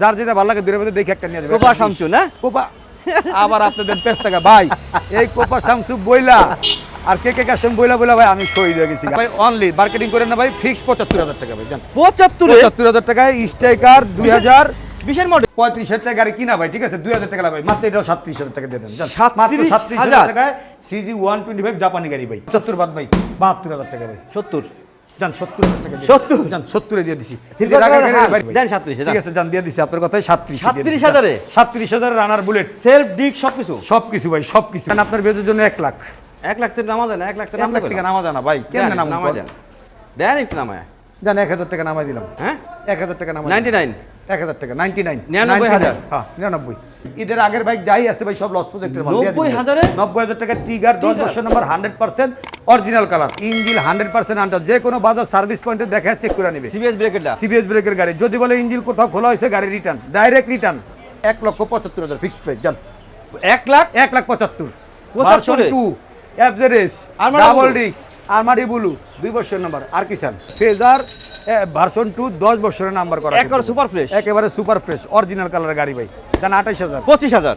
যার যেটা ভালো লাগে দূরের মধ্যে দেখে একটা নিয়ে যাবে। কোপা শামসু না? কোপা। আবার আপনাদের পেস টাকা ভাই এই কোপা শামসু বইলা। আর কে কে কাশেম বইলা বইলা ভাই আমি শহীদ হয়ে গেছি ভাই অনলি মার্কেটিং করে না ভাই ফিক্স পঁচাত্তর হাজার টাকা ভাই জান। পঁচাত্তরে? পঁচাত্তর হাজার টাকায় স্ট্রাইকার দুই হাজার বিশের মডেল পঁয়ত্রিশ হাজার টাকা গাড়ি কিনা ভাই ঠিক আছে? দুই হাজার টাকা ভাই মাত্র এটাও সাতত্রিশ হাজার টাকা দিয়ে দেন যান। 37 মাত্র সাতত্রিশ? হাজার? টাকায় সিজি ওয়ান টোয়েন্টি ফাইভ জাপানি গাড়ি ভাই। পঁচাত্তর বাদ ভাই বাহাত্তর হাজার টাকা ভাই। সত্তর? যান সত্তর টাকা দিয়ে 70? দিছি। যান সত্তরে দিয়ে দিছি। সিলভার এর আগে কালার, গাড়ি ভাই, হ্যাঁ, দেন 37 ঠিক আছে যান দিয়ে দিছি আপনার কথায় সাতত্রিশ 37 হাজারে? সাতত্রিশ হাজার রানার বুলেট। সেলফ ডিক সবকিছু? সব কিছু ভাই সব কিছু আপনার বেজের জন্য এক লাখ। এক লাখ থেকে নামা দেন এক লাখ থেকে এক লাখ টাকা নামা জানা ভাই কেমনে নামা দেন। দেন একটু নামায়। জান এক হাজার টাকা নামাই দিলাম। হ্যাঁ? এক হাজার টাকা নামাই নাইনটি নাইন। এক হাজার টাকা নাইনটি নাইন। 99,000 হ্যাঁ নিরানব্বই। ঈদের আগের বাইক যাই আছে ভাই সব লস প্রজেক্টের ভাই। 90,000 নব্বই হাজার টাকা টিগার দশ? বছর number hundred percent original colour engine hundred percent আন্টার যে কোনো বাজার সার্ভিস পয়েন্টে দেখা চেক করে নেবে। সিবিএস ব্রেকেটটা সিবিএস ব্রেকের গাড়ি। যদি বলে ইঞ্জিন কোথাও খোলা হয়েছে গাড়ি রিটার্ন ডাইরেক্ট রিটার্ন এক লক্ষ পঁচাত্তর হাজার ফিক্সড প্রাইস যান এক লাখ? এক লাখ পঁচাত্তর। 75 টু আরমারি ডাবল? ডিক্স আরমারি ব্লু দুই বছর নাম্বার আর কি চান? ফেজার ভার্সন টু দশ বছরের নাম্বার করা একবারে super fresh? একেবারে সুপার ফ্রেশ অরিজিনাল কালারের গাড়ি ভাই। জান আঠাইশ হাজার। পঁচিশ হাজার।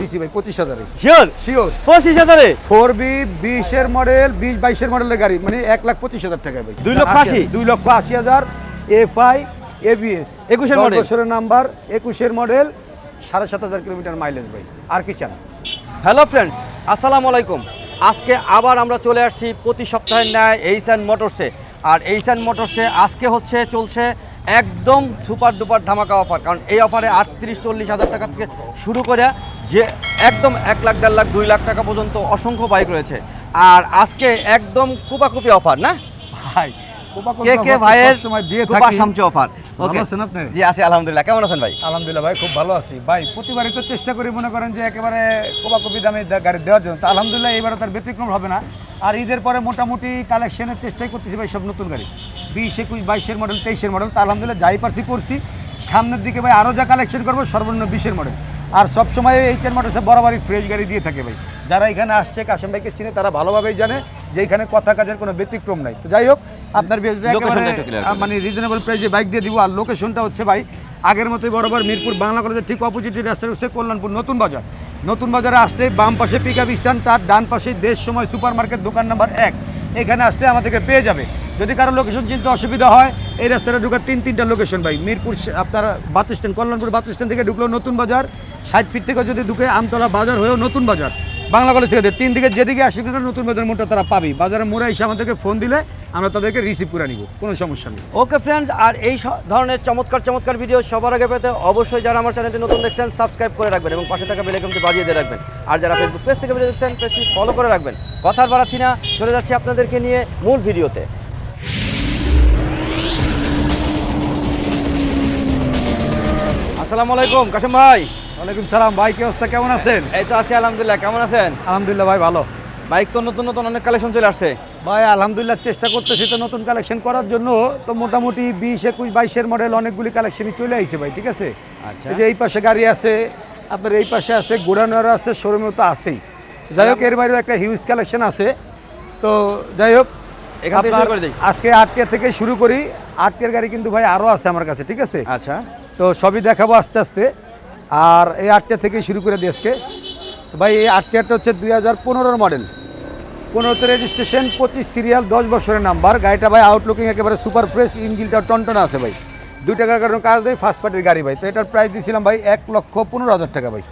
দিছি ভাই পঁচিশ হাজারে। শিওর? শিওর। পঁচিশ হাজারে? ফোর বি বিশের মডেল বিশ বাইশের মডেলের গাড়ি মানে এক লাখ পঁচিশ হাজার টাকা ভাই। দুই লক্ষ আশি? দুই লক্ষ আশি হাজার এফ আই এবিএস। 21 এর model? বছরের নাম্বার একুশের মডেল সাড়ে সাত হাজার কিলোমিটার মাইলেজ ভাই। আর কি চান? হ্যালো ফ্রেন্ডস আসসালামু আলাইকুম। আজকে আবার আমরা চলে আসছি প্রতি সপ্তাহের ন্যায় এইসান মোটরসে আর এইসান মোটরসে আজকে হচ্ছে চলছে একদম সুপার ডুপার ধামাকা অফার কারণ এই অফারে আটত্রিশ চল্লিশ হাজার টাকা থেকে শুরু করে যে একদম এক লাখ দেড় লাখ দুই লাখ টাকা পর্যন্ত অসংখ্য বাইক রয়েছে। আর আজকে একদম কুপাকুপি অফার না? ভাই কোপা কে কে ভাইয়ের সময় দিয়ে কুপা থাকি। সামচে অফার ভালো আছেন আপনি? জি আছি আলহামদুলিল্লাহ। কেমন আছেন ভাই? আলহামদুলিল্লাহ ভাই খুব ভালো আছি। ভাই প্রতিবারই তো চেষ্টা করি মনে করেন যে একেবারে কোপাকপি দামে গাড়ি দেওয়ার জন্য। তো আলহামদুলিল্লাহ এবারে তার ব্যতিক্রম হবে না। আর ঈদের পরে মোটামুটি কালেকশনের চেষ্টাই করতেছি ভাই সব নতুন গাড়ি। বিশ একুশ বাইশের মডেল তেইশের মডেল তো আলহামদুলিল্লাহ যাই পারছি করছি। সামনের দিকে ভাই আরও যা কালেকশন করব সর্বনিম্ন বিশের মডেল আর সবসময় এইচের মডেলসে বরাবরই ফ্রেশ গাড়ি দিয়ে থাকে ভাই। যারা এখানে আসছে কাশেম ভাইকে চিনে তারা ভালোভাবেই জানে যে এখানে কথা কাজের কোনো ব্যতিক্রম নাই। তো যাই হোক আপনার বেশ। মানে রিজনেবল প্রাইসে বাইক দিয়ে দিব। আর লোকেশনটা হচ্ছে ভাই আগের মতোই বরাবর মিরপুর বাংলা কলেজের ঠিক অপোজিটে রাস্তায় হচ্ছে কল্যাণপুর নতুন বাজার। নতুন বাজারে আসলে বাম পাশে পিক আপ স্ট্যান্ড তার ডান পাশে দেশ সময় সুপার মার্কেট দোকান নাম্বার এক। এখানে আসলে আমাদেরকে পেয়ে যাবে। যদি কারও লোকেশন চিনতে অসুবিধা হয় এই রাস্তাটা ঢুকার তিন তিনটা লোকেশন ভাই। মিরপুর আপনার bus stand Kalyanpur bus stand থেকে ঢুকলো নতুন বাজার। ষাট ফিট থেকে যদি ঢুকে আমতলা বাজার হয়েও নতুন বাজার, বাংলা কলেজ থেকে তিন দিকে যেদিকে আসি কিন্তু নতুন বাজার মোড়টা তারা পাবি বাজারে মোড়ে এসে আমাদেরকে ফোন দিলে আমরা তাদেরকে রিসিভ করে নিব, কোনো সমস্যা নেই। ওকে ফ্রেন্ডস আর এই ধরনের চমৎকার চমৎকার ভিডিও সবার আগে পেতে অবশ্যই যারা আমার চ্যানেলটি নতুন দেখছেন সাবস্ক্রাইব করে রাখবেন এবং পাশে থাকা বেলাইকনটি বাজিয়ে দিয়ে রাখবেন। আর যারা ফেসবুক পেজ থেকে ভিডিও দেখছেন পেজটি ফলো করে রাখবেন। কথার বাড়াচ্ছি না, চলে যাচ্ছি আপনাদেরকে নিয়ে মূল ভিডিওতে আসসালামু আলাইকুম, কাশেম ভাই। ওয়ালাইকুম সালাম ভাই কি অবস্থা? কেমন আছেন? এই তো আছি আলহামদুলিল্লাহ। কেমন আছেন? আলহামদুলিল্লাহ ভাই ভালো। বাইক তো নতুন নতুন অনেক কালেকশন চলে আসছে। ভাই আলহামদুলিল্লাহ চেষ্টা করতেছি তো নতুন কালেকশন করার জন্য। তো মোটামুটি বিশ একুশ বাইশের মডেল অনেকগুলি কালেকশনই চলে আইছে ভাই ঠিক আছে? আচ্ছা। এই যে এই পাশে গাড়ি আছে আপনার এই পাশে আছে গোডানোর আছে শোরুমেও তো আছেই। যাই হোক এর বাইরেও একটা হিউজ কালেকশন আছে। তো যাই হোক। আজকে আটটিয়া থেকে শুরু করি। আটটিয়ার গাড়ি কিন্তু ভাই আরও আছে আমার কাছে ঠিক আছে? আচ্ছা। তো সবই দেখাবো আস্তে আস্তে। আর এই আটটা থেকেই শুরু করে দেশকে তো ভাই এই আটটা হচ্ছে দুই হাজার পনেরোর মডেল পনেরোতে রেজিস্ট্রেশন পঁচিশ সিরিয়াল দশ বছরের নাম্বার গাড়িটা ভাই আউটলুকিং একেবারে সুপার ফ্রেশ ইঞ্জিনটা টনটনা আছে ভাই। দুই টাকার কারণে কাজ দেয় ফার্স্ট পার্টির গাড়ি ভাই। তো এটার প্রাইস দিয়েছিলাম ভাই এক লক্ষ পনেরো হাজার টাকা ভাই।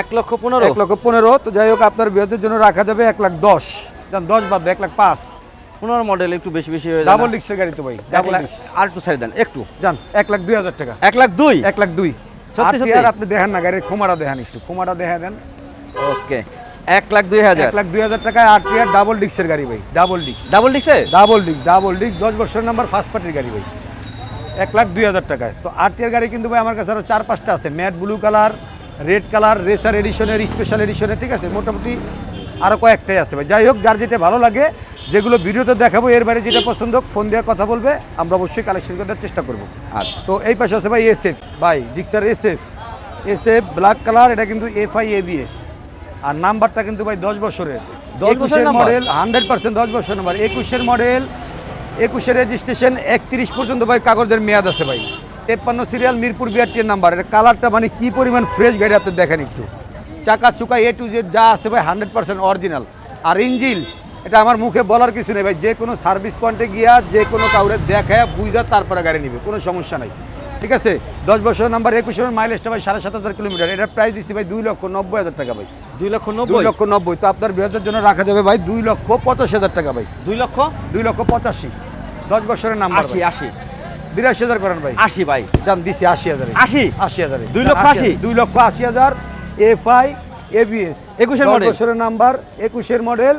এক লক্ষ পনেরো? এক লক্ষ পনেরো। তো যাই হোক আপনার বিয়েদের জন্য রাখা যাবে এক লাখ দশ। দশ বাদ এক লাখ পাঁচ। পনেরো মডেল একটু বেশি বেশি হয়ে ডাবল না? ডিক্সের গাড়ি তো ভাই ডাবল আর একটু সাইড দেন একটু। যান এক লাখ দুই হাজার টাকা। এক লাখ দুই? এক লাখ দুই। সত্যি, আর সত্যি? আর আপনি দেখেন না গাড়ির খোমাটা দেখেন একটু খোমাটা দেখা দেন। ওকে এক লাখ দুই হাজার। এক লাখ দুই হাজার টাকায় আট টিয়ার ডাবল ডিক্সের গাড়ি ভাই ডাবল ডিক্স ডাবল ডিক্সে ডাবল ডিক্স ডাবল ডিক্স দশ বছরের নাম্বার ফার্স্ট পার্টির গাড়ি ভাই। এক লাখ দুই হাজার টাকায়। তো আট টিয়ার গাড়ি কিন্তু ভাই আমার কাছে আরও চার পাঁচটা আছে। Matte blue colour red colour racer এডিশনের special এডিশনের ঠিক আছে? মোটামুটি আরও কয়েকটাই আছে ভাই। যাই হোক যার যেটা ভালো লাগে যেগুলো ভিডিওতে দেখাবো এর বাইরে যেটা পছন্দ ফোন দিয়ে কথা বলবে আমরা অবশ্যই কালেকশন করার চেষ্টা করব। আচ্ছা। তো এই পাশে আছে ভাই এসএফ ভাই Gixxer SF SF black colour এটা কিন্তু এফ আই এবিএস আর নাম্বারটা কিন্তু ভাই দশ বছরের। 10 বছরের মডেল হান্ড্রেড পার্সেন্ট দশ বছর নাম্বার একুশের মডেল একুশের রেজিস্ট্রেশন একত্রিশ পর্যন্ত ভাই কাগজের মেয়াদ আছে ভাই। তেপ্পান্ন সিরিয়াল মিরপুর বিআরটির নাম্বার এটা কালারটা মানে কি পরিমাণ ফ্রেশ গাড়ি আপনি দেখেন একটু। চাকা চুকা এ টু জেড যা আছে ভাই হান্ড্রেড পার্সেন্ট অরিজিনাল আর ইঞ্জিল এটা আমার মুখে বলার কিছু নেই ভাই। যে কোনো সার্ভিস পয়েন্টে গিয়া যে কোনো কাউরে দেখায় বুঝা তারপরে গাড়ি নিবে কোনো সমস্যা নাই। ঠিক আছে? দশ বছর নাম্বার একুশের মাইলেজটা ভাই সাড়ে সাত হাজার কিলোমিটার। এটার প্রাইস দিচ্ছি ভাই দুই লক্ষ নব্বই হাজার টাকা ভাই। দুই লক্ষ দুই লক্ষ নব্বই। তো আপনার বৃহত্তর জন্য রাখা যাবে ভাই দুই লক্ষ পঁচাশি হাজার টাকা ভাই। দুই লক্ষ? দুই লক্ষ পঁচাশি। দশ বছরের নাম্বার আশি আশি। বিরাশি হাজার করেন ভাই। আশি ভাই। যান দিছি আশি হাজারে আশি? আশি হাজারে দুই লক্ষ আশি? দুই লক্ষ আশি হাজার এফ আই এবিএস। একুশের? বছরের নাম্বার একুশের মডেল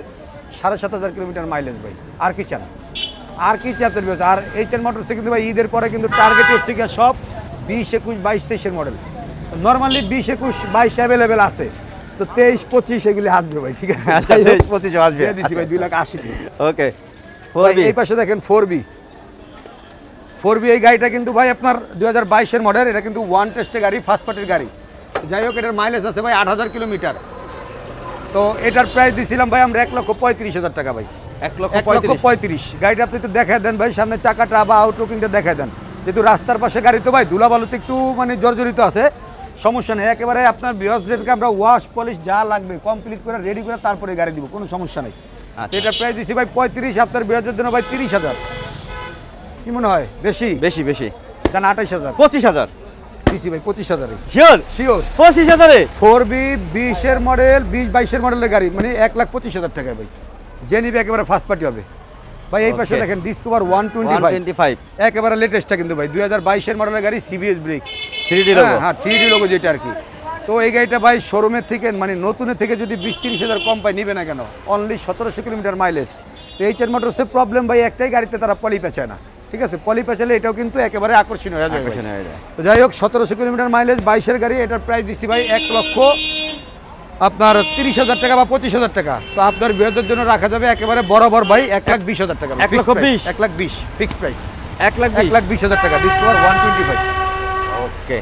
সাড়ে সাত হাজার কিলোমিটার মাইলেজ ভাই। আর কি চান? আর কি চাতে আর এইচএন মোটরসে কিন্তু ভাই ঈদের পরে কিন্তু টার্গেট হচ্ছে কি সব বিশ একুশ বাইশ তেইশের মডেল নর্মালি বিশ একুশ বাইশ অ্যাভেলেবেল আছে। তো তেইশ পঁচিশ এগুলি আসবে ভাই ঠিক আছে? আচ্ছা, যাই হোক, 23, 25 আসবে। দিয়ে দিছি ভাই দুই লাখ আশি ওকে। এই পাশে দেখেন ফোর বি ফোর বি এই গাড়িটা কিন্তু ভাই আপনার দুই হাজার বাইশের মডেল এটা কিন্তু ওয়ান টেস্টের গাড়ি ফার্স্ট পার্টির গাড়ি। যাই হোক এটার মাইলেজ আছে ভাই আট হাজার কিলোমিটার। তো এটার প্রাইস দিছিলাম ভাই আমরা এক লক্ষ পঁয়ত্রিশ হাজার টাকা ভাই। এক লক্ষ লক্ষ পঁয়ত্রিশ। গাড়িটা আপনি একটু দেখায় দেন ভাই সামনে চাকাটা বা আউটলুকিংটা দেখায় দেন। যেহেতু রাস্তার পাশে গাড়ি তো ভাই ধুলাবালুতে একটু মানে জর্জরিত আছে। সমস্যা নেই। একেবারে আপনার বৃহস্পতিকে আমরা ওয়াশ পলিশ যা লাগবে কমপ্লিট করে রেডি করে তারপরে গাড়ি দিব কোনো সমস্যা নেই। আচ্ছা। এটা প্রাইস দিছি ভাই পঁয়ত্রিশ আপনার বৃহস্পতির জন্য ভাই তিরিশ হাজার। কি মনে হয়? বেশি? বেশি বেশি। জান আঠাইশ হাজার। পঁচিশ হাজার। দিছি ভাই পঁচিশ হাজারে। শিওর শিওর পঁচিশ হাজারে? ফোর বি বিশের মডেল বিশ বাইশের মডেলের গাড়ি মানে এক লাখ পঁচিশ হাজার টাকা ভাই। যে নিবে একেবারে ফার্স্ট পার্টি হবে। ভাই এই পাশে দেখেন ডিসকভার ওয়ান টোয়েন্টি ফাইভ একেবারে লেটেস্টটা কিন্তু ভাই দুই হাজার বাইশের মডেলের গাড়ি CBS brake three D logo হ্যাঁ থ্রি ডি লোগো যেটা আর কি। তো এই গাড়িটা ভাই শোরুমের থেকে মানে নতুনের থেকে যদি বিশ তিরিশ হাজার কম পায় নিবে না কেন? অনলি সতেরোশো কিলোমিটার মাইলেজ তো এইচ এর মোটরসের প্রবলেম ভাই একটাই গাড়িতে তারা পলি পেঁচায় না। ঠিক আছে? পলি পেঁচালে এটাও কিন্তু একেবারে আকর্ষণীয় হয়ে যাবে যায়। তো যাই হোক সতেরোশো কিলোমিটার মাইলেজ বাইশের গাড়ি এটার প্রাইস দিচ্ছি ভাই এক লক্ষ আপনার তিরিশ হাজার টাকা বা পঁচিশ হাজার টাকা। তো আপনার বৃহতের জন্য রাখা যাবে একেবারে বরাবর ভাই এক লাখ বিশ হাজার টাকা। এক লক্ষ বিশ? এক লাখ বিশ ফিক্সড প্রাইস এক লাখ এক লাখ বিশ হাজার টাকা। Discover one twenty five okay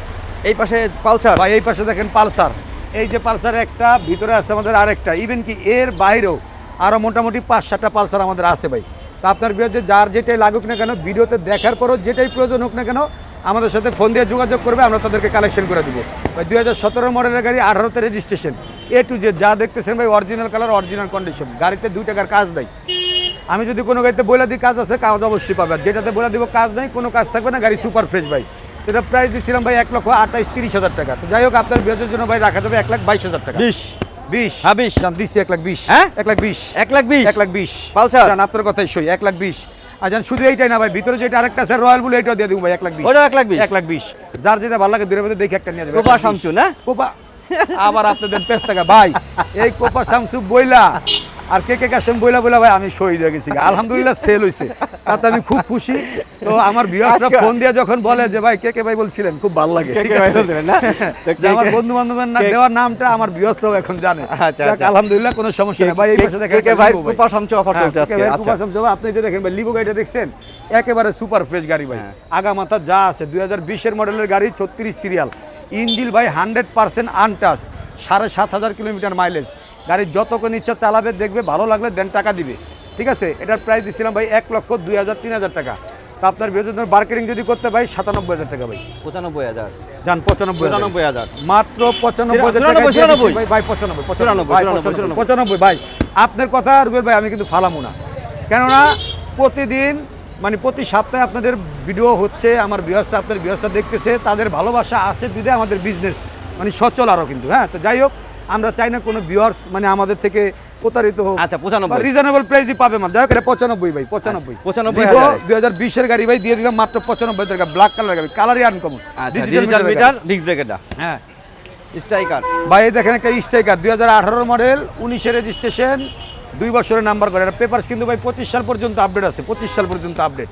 এই পাশে পালসার? ভাই এই পাশে দেখেন পালসার। এই যে পালসার একটা ভিতরে আছে আমাদের আরেকটা। ইভেন কি এর বাইরেও আরও মোটামুটি পাঁচ সাতটা পালসার আমাদের আছে ভাই। তো আপনার বিরুদ্ধে যার যেটাই লাগুক না কেন, ভিডিওতে দেখার পরও যেটাই প্রয়োজন হোক না কেন, আমাদের সাথে ফোন দিয়ে যোগাযোগ করবে, আমরা তাদেরকে কালেকশন করে দেবো। ভাই, দুই হাজার সতেরো মডেলের গাড়ি, আঠারোতে রেজিস্ট্রেশন এ টু জেড যা দেখতেছেন ভাই অরিজিনাল কালার অরিজিনাল কন্ডিশন গাড়িতে দুই টাকার কাজ দেয় আমি যদি কোনো গাড়িতে বলে দিই কাজ আছে, কাজ অবশ্যই পাবে। যেটাতে বলে দিব কাজ নেই, কোনো কাজ থাকবে না, গাড়ি সুপার ফ্রেশ ভাই। এটা প্রাইস দিচ্ছিলাম ভাই এক লক্ষ আঠাইশ তিরিশ হাজার টাকা। তো যাই হোক, আপনার বিয়ের জন্য ভাই রাখা যাবে এক লাখ বাইশ হাজার টাকা। বিশ। হ্যাঁ, বিশ। জান দিচ্ছি এক লাখ বিশ। হ্যাঁ? এক লাখ বিশ। এক লাখ বিশ? এক লাখ বিশ। পালসার? জান আপনার কথাই সই এক লাখ বিশ। শুধু এইটাই না ভাই ভিতরে যেটা আরেকটা আছে রয়্যাল বুল এইটাও দিয়ে দিব ভাই এক লাখ বিশ। এক লাখ বিশ? এক লাখ বিশ। যার যেটা ভালো লাগে দূরের মধ্যে দেখে একটা নিয়ে যাবে। কোপা শামসু, না? কোপা। আবার আপনাদের ভাই এই কোপা শামসু বইলা। আর কে কে কাশেম বইলা বইলা ভাই আমি শহীদ হয়ে গেছি আলহামদুলিল্লাহ সেল হইছে। তাতে আমি খুব খুশি। তো আমার বিয়াসরা। ফোন দিয়ে যখন বলে যে ভাই কে কে ভাই বলছিলেন? খুব ভালো লাগে। আমার বন্ধু বান্ধবের না দেওয়ার নামটা আমার বিয়স্ত্রও এখন জানে। আচ্ছা, আচ্ছা। আলহামদুলিল্লাহ কোনো সমস্যা নেই। ভাই এই পাশে দেখেন কে ভাই কুপা offer হ্যাঁ, চলছে আজকে, ভাই আচ্ছা। কুপা শামসু, আপনি যে দেখেন ভাই লিভো গাড়িটা দেখছেন একেবারে সুপার ফ্রেশ গাড়ি ভাই। হ্যাঁ। আগা মাথা যা আছে দুই হাজার বিশের মডেলের গাড়ি ছত্রিশ সিরিয়াল ইঞ্জিল ভাই হান্ড্রেড পার্সেন্ট আনটাস সাড়ে সাত হাজার কিলোমিটার মাইলেজ গাড়ির যতক্ষণ ইচ্ছা চালাবে দেখবে ভালো লাগলে দেন টাকা দিবে। ঠিক আছে? এটার প্রাইস দিচ্ছিলাম ভাই এক লক্ষ দুই হাজার তিন হাজার টাকা। তা আপনার বিরুদ্ধে মার্কেটিং যদি করতে ভাই সাতানব্বই হাজার টাকা ভাই। পঁচানব্বই হাজার। যান পঁচানব্বই। পঁচানব্বই হাজার। মাত্র পঁচানব্বই হাজার টাকা। ভাই পঁচানব্বই পঁচানব্বই ভাই, পঁচানব্বই, ভাই। আপনার কথা রুবেল ভাই আমি কিন্তু ফালামু না। কেননা প্রতিদিন মানে প্রতি সপ্তাহে আপনাদের ভিডিও হচ্ছে আমার বৃহস্পতি আপনার বৃহস্পতি দেখতেছে তাদের ভালোবাসা আছে দিদি আমাদের বিজনেস মানে সচল আরও কিন্তু হ্যাঁ? তো যাই হোক আমরা চাই না কোনো ভিউয়ার্স মানে আমাদের থেকে প্রতারিত হোক। আচ্ছা, 95 রিজনেবল প্রাইসই পাবে মানে যাই হোক এটা পঁচানব্বই ভাই পঁচানব্বই। আচ্ছা, 95 Vivo হাজারে। দুই হাজার বিশের গাড়ি ভাই দিয়ে দিলাম মাত্র পঁচানব্বই টাকা। ব্ল্যাক কালার গাড়ি কালারই আনকমন আচ্ছা ডিজিটাল মিটার ডিস্ক হ্যাঁ। স্ট্রাইকার ভাই দেখেন একটা স্ট্রাইকার দুই হাজার আঠারোর মডেল উনিশের রেজিস্ট্রেশন দুই বছরের নাম্বার করে। এটা পেপারস কিন্তু ভাই পঁচিশ সাল পর্যন্ত আপডেট আছে পঁচিশ সাল পর্যন্ত আপডেট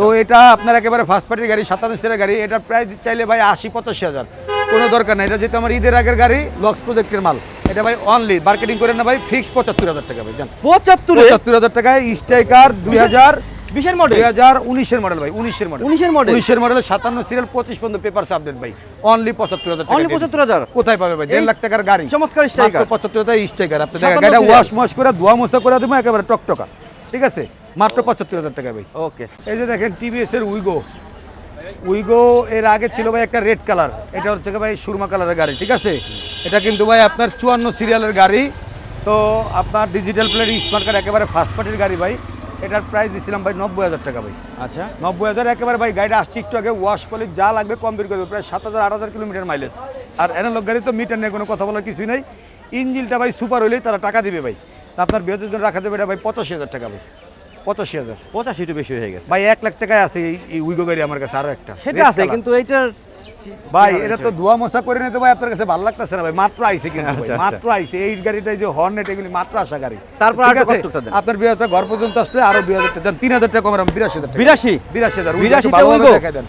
তো এটা আপনার একেবারে ফার্স্ট পার্টির গাড়ি সাতান্ন সিটের গাড়ি। এটা প্রায় চাইলে ভাই আশি পঁচাশি হাজার। কোনো দরকার নাই। এটা যেহেতু আমার ঈদের আগের গাড়ি লক্স প্রজেক্টের মাল। এটা ভাই অনলি মার্কেটিং করে না ভাই ফিক্স পঁচাত্তর হাজার টাকা ভাই জান। পঁচাত্তরে? পঁচাত্তর হাজার টাকায় স্ট্রাইকার দুই হাজার বিশের মডেল দুই হাজার উনিশের মডেল ভাই উনিশের মডেল 19 এর model? উনিশের মডেল সাতান্ন সিরিয়াল পঁচিশ পর্যন্ত পেপার আপডেট ভাই। অনলি পঁচাত্তর হাজার অনলি পঁচাত্তর হাজার? কোথায় পাবে ভাই? দেড় লাখ টাকার গাড়ি। চমৎকার striker। পঁচাত্তর হাজার স্ট্রাইকার আপনি 57 দেখেন গাড়িটা ওয়াশ মশ করে ধোয়া মোছা করে দেবো একেবারে টকটকা। ঠিক আছে? মাত্র পঁচাত্তর হাজার টাকা ভাই। ওকে এই যে দেখেন টিভিএস এর উইগো উইগো এর আগে ছিল ভাই একটা রেড কালার এটা হচ্ছে ভাই সুরমা কালারের গাড়ি ঠিক আছে? এটা কিন্তু ভাই আপনার চুয়ান্ন সিরিয়ালের গাড়ি। তো আপনার ডিজিটাল প্লেট স্মার্ট কার্ড একেবারে ফার্স্ট পার্টির গাড়ি ভাই। এটার প্রাইস দিছিলাম ভাই নব্বই হাজার টাকা ভাই। আচ্ছা। নব্বই হাজার একেবারে ভাই গাড়িটা আসছে একটু আগে ওয়াশ পলিশ যা লাগবে কমপ্লিট করবে প্রায় সাত হাজার আট হাজার কিলোমিটার মাইলেজ আর এনালগ গাড়ি তো মিটার নিয়ে কোনো কথা বলার কিছুই নেই। ইঞ্জিনটা ভাই সুপার হলেই তারা টাকা দিবে ভাই। আপনার বৃহত্তর জন্য রাখা দেবে এটা ভাই পঁচাশি হাজার টাকা ভাই। পঁচাশি হাজার। পঁচাশি একটু বেশি হয়ে গেছে। ভাই এক লাখ টাকায় আছে এই- উইগো গাড়ি আমার কাছে আরও একটা। সেটা আছে কিন্তু এইটার ভাই এটা তো ধোয়া করে নিতে ভাই আপনার কাছে ভালো লাগতেছে না ভাই? মাত্র আইছে কিন্তু আচ্ছা, আচ্ছা। মাত্র আইছে। এই যে হর্নেট এগুলি মাত্র আসা গাড়ি। তারপর ঠিক আছে? দেন? আপনার বিয়ে ঘর পর্যন্ত আসলে আরও দুই হাজার টাকা তিন হাজার টাকা কমের বিরাশি হাজার বিরাশি? বিরাশি হাজার। বিরাশিতে ভালোভাবে দেন।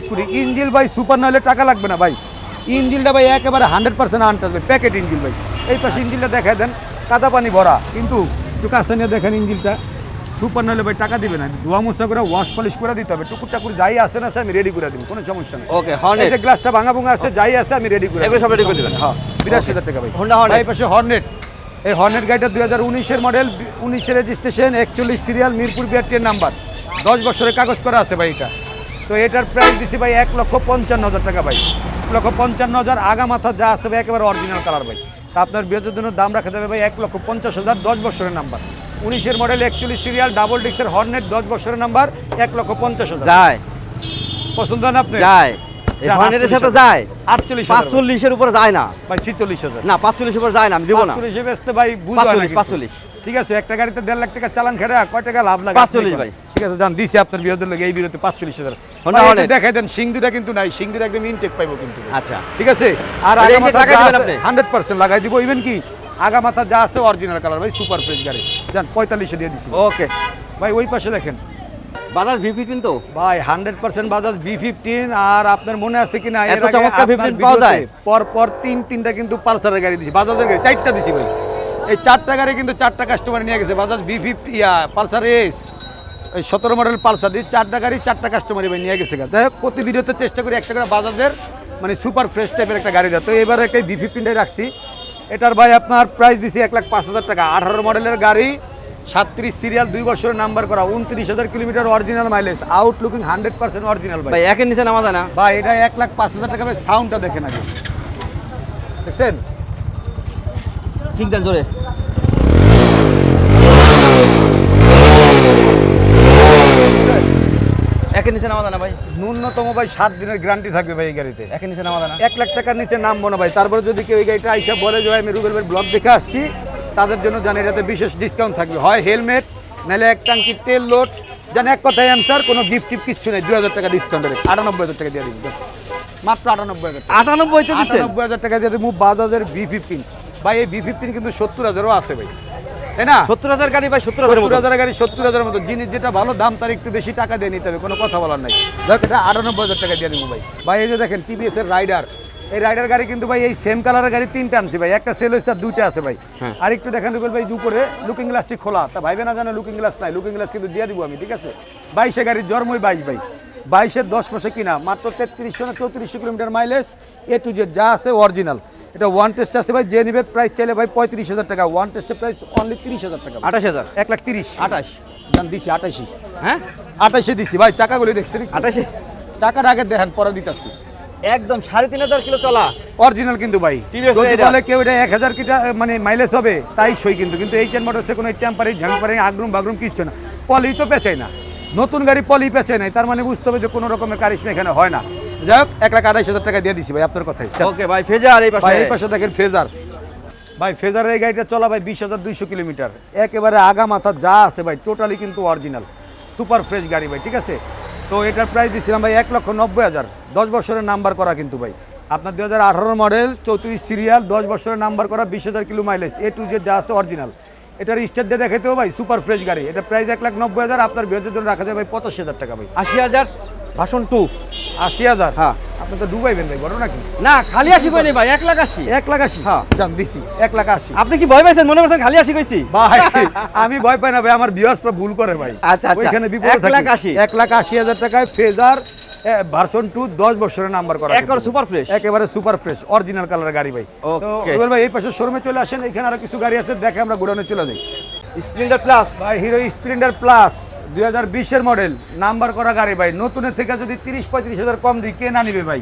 স্কুটি ইঞ্জিল ভাই সুপার নইলে টাকা লাগবে না ভাই। ইঞ্জিলটা ভাই একেবারে হান্ড্রেড পার্সেন্ট আনটাস ভাই প্যাকেট ইঞ্জিল ভাই। এই পাশে ইঞ্জিলটা দেখাই দেন। কাদা পানি ভরা। কিন্তু একটু কাছে নিয়ে দেখেন ইঞ্জিলটা। সুপার নইলে ভাই টাকা দিবে না। ধোয়া মোছা করে ওয়াশ পলিশ করে দিতে হবে। টুকুর টাকুর যাই আছে না আমি রেডি করে দিব কোনো সমস্যা নেই। ওকে হর্নেট যে গ্লাসটা ভাঙা ভুঙা আছে যাই আছে আমি রেডি করে এগুলো সব রেডি করে দিবেন? হ্যাঁ বিরাশি হাজার টাকা ভাই। Honda Hornet। ভাই, এই পাশে হর্নেট এই হর্নেট গাড়িটা দুই হাজার উনিশের মডেল উনিশের রেজিস্ট্রেশন একচল্লিশ সিরিয়াল মিরপুর বিআরটির নাম্বার দশ বছরের কাগজ করা আছে ভাই এটা। তো এটার প্রাইস দিছি ভাই এক লক্ষ পঞ্চান্ন হাজার টাকা ভাই। এক লক্ষ পঞ্চান্ন হাজার আগা মাথা যা আছে ভাই একেবারে অরিজিনাল কালার ভাই। তা আপনার বিয়ের জন্য দাম রাখা যাবে ভাই এক লক্ষ পঞ্চাশ হাজার দশ বছরের নাম্বার উনিশের মডেল একচল্লিশ সিরিয়াল ডাবল ডিক্সের হর্নেট দশ বছরের নাম্বার এক লক্ষ পঞ্চাশ হাজার। যায়। পছন্দ না আপনি যায়। হর্নেটের সাথে যায়। আটচল্লিশ পাঁচচল্লিশের উপরে যায় না। ভাই ছিচল্লিশ হাজার। না পাঁচচল্লিশের উপরে যায় না আমি দিব না। পাঁচচল্লিশে বেচতে ভাই বুঝো না 45, কিন্তু। 45 ঠিক আছে একটা গাড়িতে দেড় লাখ টাকা চালান কয় টাকা লাভ লাগে? 45 ভাই। ঠিক আছে জান দিছি আপনার এই পাঁচচল্লিশ হাজার। দেখাই দেন কিন্তু নাই একদম ইনটেক পাইবো কিন্তু। আচ্ছা। ঠিক আছে? আর আগা দিবেন আপনি? হান্ড্রেড পার্সেন্ট লাগাই দিব ইভেন কি? আগা মাথা যা আছে অরিজিনাল কালার ভাই সুপার ফ্রেশ গাড়ি। জান পঁয়তাল্লিশে দিয়ে দিছি। ওকে ভাই ওই পাশে দেখেন। বাজার ভিপি কিন্তু ভাই hundred percent Bajaj V fifteen আর আপনার মনে আছে কি না এর এত চমৎকার আপনার 15 পাওয়া যায়? পর পর তিন তিনটা কিন্তু পালসারের গাড়ি দিছি। বাজাজের গাড়ি চারটা দিছি ভাই। এই চারটা গাড়ি কিন্তু চারটা কাস্টমার নিয়ে গেছে। Bajaj V fifty Pulsar S এই সতেরো মডেল পালসার দিয়ে চারটা গাড়ি চারটা কাস্টমারই ভাই নিয়ে গেছে যাই হোক প্রতি ভিডিওতে চেষ্টা করি একটা করে বাজাজের মানে সুপার ফ্রেশ টাইপের একটা গাড়ি দেয় তো এবার একটা বি ফিফটিনটাই রাখছি। এটার ভাই আপনার প্রাইস দিছি এক লাখ পাঁচ হাজার টাকা। আঠারো মডেলের গাড়ি সাতত্রিশ সিরিয়াল দুই বছরের নাম্বার করা উনত্রিশ হাজার kilometre original mileage out looking hundred percent original ভাই। ভাই একের নিচে নামা যায় না? ভাই এটা এক লাখ পাঁচ হাজার টাকা সাউন্ডটা দেখেন আগে। দেখছেন? ঠিক দেন জোরে। একের নিচে নামা যায় না ভাই। ন্যূনতম ভাই সাত দিনের গ্যারান্টি থাকবে ভাই এই গাড়িতে। একের নিচে নামা যায় না। এক লাখ টাকার নিচে নামবো না ভাই। তারপরে যদি কেউ এই গাড়িটা আইসা বলে যে আমি রুবেল ভাই ব্লগ দেখে আসছি। তাদের জন্য জানি এটাতে বিশেষ ডিসকাউন্ট থাকবে। হয় হেলমেট নাহলে এক টাঙ্কি তেল লোড জানি এক কথায় অ্যান্সার কোনো গিফট টিফট কিচ্ছু নেই। দুই হাজার টাকা ডিসকাউন্ট হবে আটানব্বই হাজার টাকা দিয়ে দিন মাত্র আটানব্বই হাজার টাকা। আটানব্বই আটানব্বই হাজার টাকা দিয়ে দেবো বাজাজের বি ফিফটিন ভাই এই বি ফিফটিন কিন্তু সত্তর হাজারও আছে ভাই। তাই না? সত্তর হাজার গাড়ি ভাই সত্তর সত্তর হাজার গাড়ি সত্তর হাজারের মতো। জিনিস যেটা ভালো দাম তার একটু বেশি টাকা দিয়ে নিতে হবে। কোনো কথা বলার নাই। দেখ এটা আটানব্বই হাজার টাকা দিয়ে দেবো ভাই। ভাই এই যে দেখেন টিভিএস এর রাইডার এই রাইডার গাড়ি কিন্তু ভাই এই সেম কালারের গাড়ি তিনটা আনছি ভাই। একটা সেল হয়েছে আর দুইটা আছে ভাই। হ্যাঁ। আর একটু দেখেন রুবেল ভাই দুপুরে লুকিং গ্লাসটি খোলা। তা ভাইবে না জানে লুকিং গ্লাস নাই। লুকিং গ্লাস কিন্তু দিয়ে দিব আমি ঠিক আছে? বাইশে গাড়ির জন্মই বাইশ ভাই। বাইশের দশ মাসে কিনা মাত্র তেত্রিশশো না চৌত্রিশশো kilometre mileage A to Z যা আছে অরিজিনাল এটা ওয়ান টেস্ট আছে ভাই যে নিবে প্রাইস চাইলে ভাই পঁয়ত্রিশ হাজার টাকা। ওয়ান টেস্টের প্রাইস অনলি তিরিশ হাজার টাকা আঠাশ হাজার? এক লাখ তিরিশ। আঠাশ। জান দিছি আঠাশি হ্যাঁ? আঠাশে দিছি ভাই চাকাগুলি দেখছেন? আঠাশে? টাকাটা আগে দেখেন পরে দিতাছি। একদম সাড়ে তিন হাজার কিলো চলা। অরিজিনাল কিন্তু ভাই। যদি বলে কেউ এটা এক হাজার কিটা মানে মাইলেজ হবে তাই সই কিন্তু। কিন্তু এই চেন মোটরসে কোনো টেম্পারি ঝাম্পারি আগরুম বাগরুম কিচ্ছু না। পলি তো পেঁচাই না। নতুন গাড়ি পলি পেঁচে নাই তার মানে বুঝতে হবে যে কোনো রকমের কারিশমা এখানে হয় না। যাই হোক এক লাখ আঠাইশ হাজার টাকা দিয়ে দিছি ভাই আপনার কথাই। ওকে ভাই ফেজার এই পাশে। এই পাশে দেখেন ফেজার। ভাই ফেজারের এই গাড়িটা চলা ভাই বিশ হাজার দুইশো কিলোমিটার। একেবারে আগা মাথা যা আছে ভাই টোটালি কিন্তু অরিজিনাল সুপার ফ্রেশ গাড়ি ভাই ঠিক আছে? তো এটার প্রাইস দিচ্ছিলাম ভাই এক লক্ষ নব্বই হাজার। দশ বছরের নাম্বার করা কিন্তু ভাই। আপনার দুই হাজার আঠারো মডেল চৌত্রিশ সিরিয়াল দশ বছরের নাম্বার করা বিশ হাজার kilo mileage A to Z যা আছে অরিজিনাল এটার স্টেট দিয়ে দেখাইতেও ভাই সুপার ফ্রেশ গাড়ি। এটা প্রাইস এক লাখ নব্বই হাজার আপনার বিয়ের জন্য রাখা যায় ভাই পঁচাশি হাজার টাকা ভাই। আশি হাজার ভাষণ টু আশি হাজার? হ্যাঁ। আপনি তো ডুবাইবেন ভাই ঘটনা কি না খালি আশি কইনি ভাই এক লাখ আশি। এক লাখ আশি? হ্যাঁ। জান দিছি এক লাখ আশি। আপনি কি ভয় পাইছেন? মনে করছেন খালি আশি কইছি? ভাই আমি ভয় পাই না ভাই আমার ভিউয়ার্সরা ভুল করে ভাই। আচ্ছা, আচ্ছা। ওইখানে বিপদে এক লাখ থাকি। আশি। এক লাখ আশি হাজার টাকায় ফেজার ভার্সন টু দশ বছরের নাম্বার করা একবার। সুপার ফ্রেশ একেবারে সুপার ফ্রেশ অরিজিনাল কালারের গাড়ি ভাই। তো ভাই এই পাশে শোরুমে চলে আসেন এখানে আরও কিছু গাড়ি আছে দেখে আমরা গোডাউনে চলে যাই। স্প্লেন্ডার প্লাস ভাই হিরো স্প্লেন্ডার প্লাস দুই হাজার বিশের মডেল নাম্বার করা গাড়ি ভাই। নতুনের থেকে যদি তিরিশ পঁয়ত্রিশ হাজার কম দিই কে না নিবে ভাই?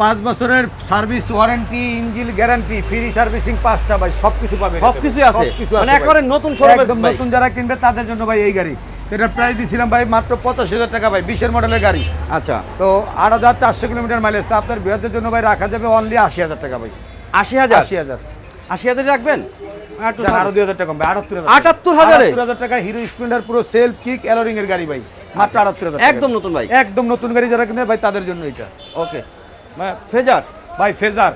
পাঁচ বছরের service warranty engine guarantee free servicing পাঁচটা ভাই সব কিছু পাবে এটাতে। সবকিছুই আছে। মানে আছে নতুন একদম নতুন যারা কিনবে তাদের জন্য ভাই এই গাড়ি। এটার প্রাইস দিয়েছিলাম ভাই মাত্র পঁচাশি হাজার টাকা ভাই বিশের মডেলের গাড়ি। আচ্ছা। তো আট হাজার চারশো কিলোমিটার মাইলেজ তো আপনার বৃহতের জন্য ভাই রাখা যাবে অনলি আশি হাজার টাকা ভাই। আশি হাজার? আশি হাজার। আশি হাজার রাখবেন? আরও দুই হাজার টাকা কমবে আটাত্তর হাজার আটাত্তর হাজারে? হাজার টাকা হিরো স্প্লেন্ডার পুরো সেলফ কিক এলোরিং এর গাড়ি ভাই মাত্র আটাত্তর হাজার একদম নতুন ভাই একদম নতুন গাড়ি যারা কিনবে ভাই তাদের জন্য এটা। ওকে ফেজার ভাই ফেজার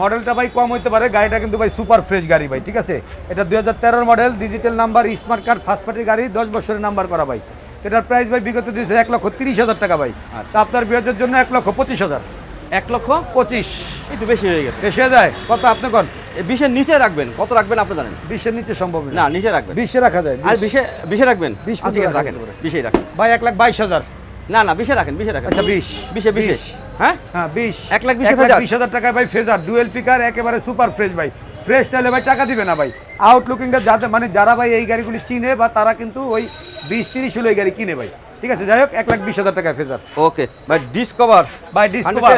মডেলটা ভাই কম হইতে পারে গাড়িটা কিন্তু ভাই সুপার ফ্রেশ গাড়ি ভাই ঠিক আছে? এটা দুই হাজার model digital number smart card first party গাড়ি দশ বছরের নাম্বার করা ভাই। এটার প্রাইস ভাই বিগত দিয়েছে এক লক্ষ তিরিশ হাজার টাকা ভাই। আচ্ছা। আপনার বিয়ের জন্য এক লক্ষ পঁচিশ হাজার। এক লক্ষ পঁচিশ। একটু বেশি হয়ে গেছে। এসে যায়? কত আপনি কোন? বিশের নিচে রাখবেন। কত রাখবেন আপনি জানেন? বিশের নিচে সম্ভব না। নিচে রাখবেন। বিশে রাখা যায় আর বিশে। বিশে রাখবেন? বিশ আচ্ছা, ঠিক আছে রাখেন বিশেই রাখেন। ভাই এক লাখ বাইশ হাজার। না না বিশে রাখেন বিশে রাখেন। আচ্ছা বিশ। বিশে বিশে। হ্যাঁ? হ্যাঁ বিশ। এক লাখ বিশ হাজার? বিশ হাজার টাকায় ভাই ফেজার ডুয়েল পিকার একেবারে সুপার ফ্রেশ ভাই। ফ্রেশ তাহলে ভাই টাকা দিবে না ভাই। আউটলুকিংটা যাতে মানে যারা ভাই এই গাড়িগুলি চিনে বা তারা কিন্তু ওই বিশ তিরিশ হলো এই গাড়ি কিনে ভাই। ঠিক আছে যাই হোক এক লাখ বিশ হাজার টাকায় ফেজার। ওকে। ভাই Discover by Discover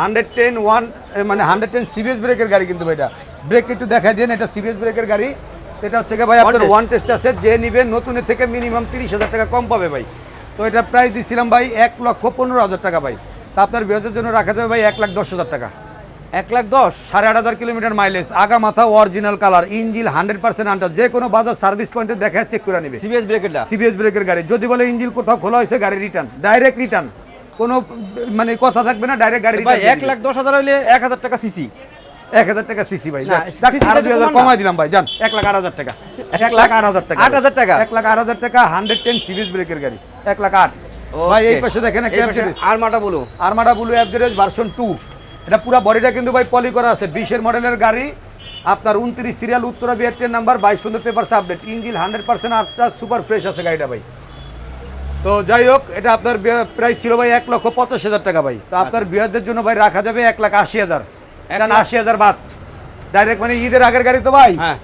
hundred ten. One মানে হান্ড্রেড টেন সিবিএস ব্রেকের গাড়ি কিন্তু ভাই এটা। ব্রেক একটু দেখাই দেন এটা সিবিএস ব্রেকের গাড়ি। এটা হচ্ছে ভাই আপনার ওয়ান টেস্ট আছে যে নেবেন নতুনের থেকে মিনিমাম তিরিশ হাজার টাকা কম পাবে ভাই। তো এটা প্রাইস দিছিলাম ভাই এক লক্ষ পনেরো হাজার টাকা ভাই। তা আপনার বিরোধের জন্য রাখা যাবে ভাই এক লাখ দশ হাজার টাকা। এক লাখ দশ সাড়ে আট হাজার কিলোমিটার মাইলেজ আগা মাথা original colour engine hundred percent আন্টার যে কোনো বাজার সার্ভিস পয়েন্টে দেখা চেক করে নেবে। সিবিএস ব্রেকেটটা সিবিএস ব্রেকের গাড়ি। যদি বলে ইঞ্জিল কোথাও খোলা হয়েছে গাড়ি রিটার্ন ডাইরেক্ট রিটার্ন কোনো মানে কথা থাকবে না ডাইরেক্ট গাড়ি ভাই এক লাখ দশ হাজার হইলে এক হাজার টাকা সিসি এক হাজার টাকা সিসি ভাই আরও দুই হাজার কমাই দিলাম ভাই যান এক লাখ আট হাজার টাকা এক লাখ আট হাজার টাকা। আট হাজার টাকা? এক লাখ আট হাজার টাকা হান্ড্রেড টেন সিরিজ ব্রেকের গাড়ি এক লাখ আট। ভাই এই পাশে দেখেন একটা অ্যাভারেজ আরমাটা বলো Armada blue average version two এটা পুরো বডিটা কিন্তু ভাই পলি করা আছে। বিশের মডেলের গাড়ি। আপনার উনত্রিশ সিরিয়াল উত্তরা বিআরটের নাম্বার বাইশ পর্যন্ত paper update engine hundred percent আটটা সুপার ফ্রেশ আছে গাড়িটা ভাই। তো যাই হোক এটা আপনার প্রাইস ছিল ভাই এক লক্ষ পঞ্চাশ হাজার টাকা ভাই। তো আপনার বিয়ারদের জন্য ভাই রাখা যাবে এক লাখ আশি হাজার। আশি হাজার বাদ। ডাইরেক্ট মানে ঈদের আগের গাড়ি তো ভাই। হ্যাঁ।